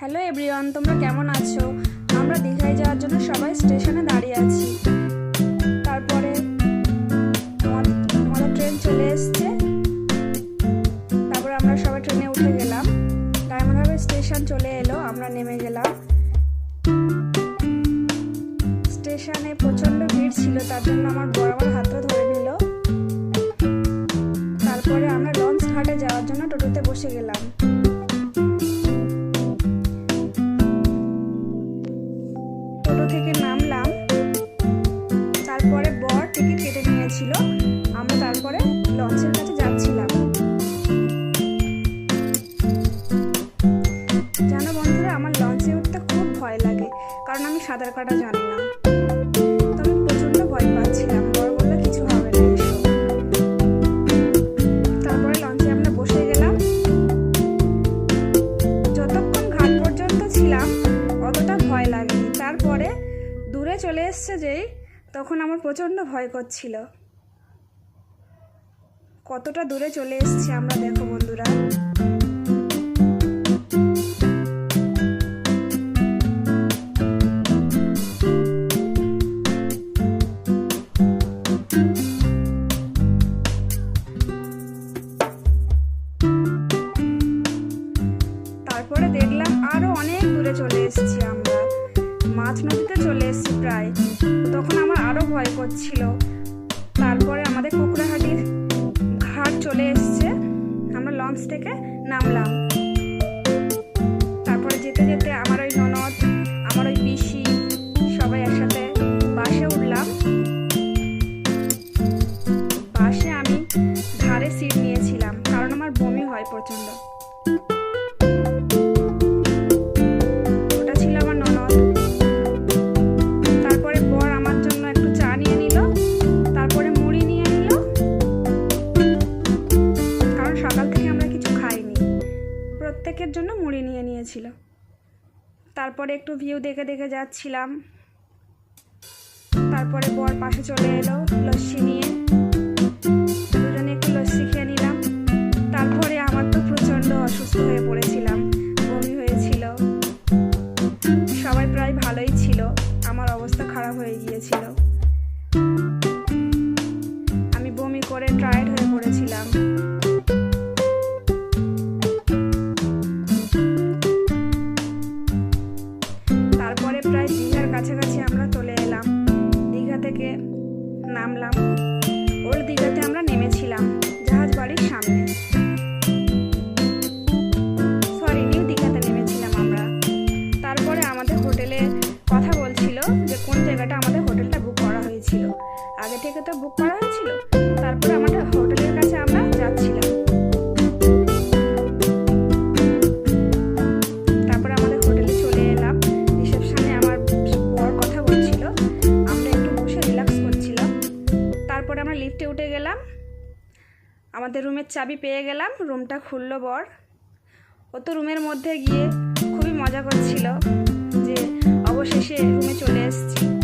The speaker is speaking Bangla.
হ্যালো এভরিওয়ান তোমরা কেমন আছো? আমরা দীঘায় যাওয়ার জন্য সবাই স্টেশনে দাঁড়িয়ে আছি। তারপরে আমাদের ট্রেন চলে এসছে। তারপরে আমরা সবাই ট্রেনে উঠে গেলাম। ডায়মন্ড হারবার স্টেশন চলে এলো, আমরা নেমে গেলাম। স্টেশনে প্রচণ্ড ভিড় ছিল, তার জন্য আমার বড় আমার হাতটা ধরে নিল। তারপরে আমরা লঞ্চ ঘাটে যাওয়ার জন্য টোটোতে বসে গেলাম। থেকে নামলাম। তারপরে বর টিকিট কেটে নিয়েছিল। আমরা তারপরে লঞ্চের কাছে যাচ্ছিলাম। জানো বন্ধুরা, আমার লঞ্চে উঠতে খুব ভয় লাগে, কারণ আমি সাঁতার কাটা জানি না। তো আমি প্রচণ্ড ভয় পাচ্ছিলাম। দূরে চলে এসছে যেই তখন আমার প্রচণ্ড ভয় করছিল। কতটা দূরে চলে এসছি আমরা দেখো বন্ধুরা। তখন আমার আরও ভয় করছিল। তারপরে আমাদের কুকড়াহাটির ঘাট চলে এসছে। আমরা লঞ্চ থেকে নামলাম। তারপরে যেতে যেতে আমার ওই ননদ, আমার ওই পিসি সবাই একসাথে বাসে উঠলাম। বাসে আমি ধারে সিট নিয়েছিলাম, কারণ আমার বমি হয় প্রচণ্ড। প্রত্যেকের জন্য মুড়ি নিয়ে নিয়েছিল। তারপরে একটু ভিউ দেখে দেখে যাচ্ছিলাম। তারপরে বর পাশে চলে এলো, লস্যি আমরা চলে এলাম। দীঘা থেকে নামলাম। ওল্ড দীঘাতে আমরা নেমেছিলাম জাহাজ বাড়ির সামনে। সরি নিউ দীঘাতে নেমেছিলাম আমরা। তারপরে আমাদের হোটেলে কথা বলছিল যে কোন জায়গাটা আমাদের হোটেলটা বুক করা হয়েছিল। আগে থেকে তো বুক করা হয়েছিল। আমরা লিফটে উঠে গেলাম। আমাদের রুমের চাবি পেয়ে গেলাম, রুমটা খুলল বর। ও তো রুমের মধ্যে গিয়ে খুবই মজা করছিল যে অবশেষে রুমে চলে এসেছি।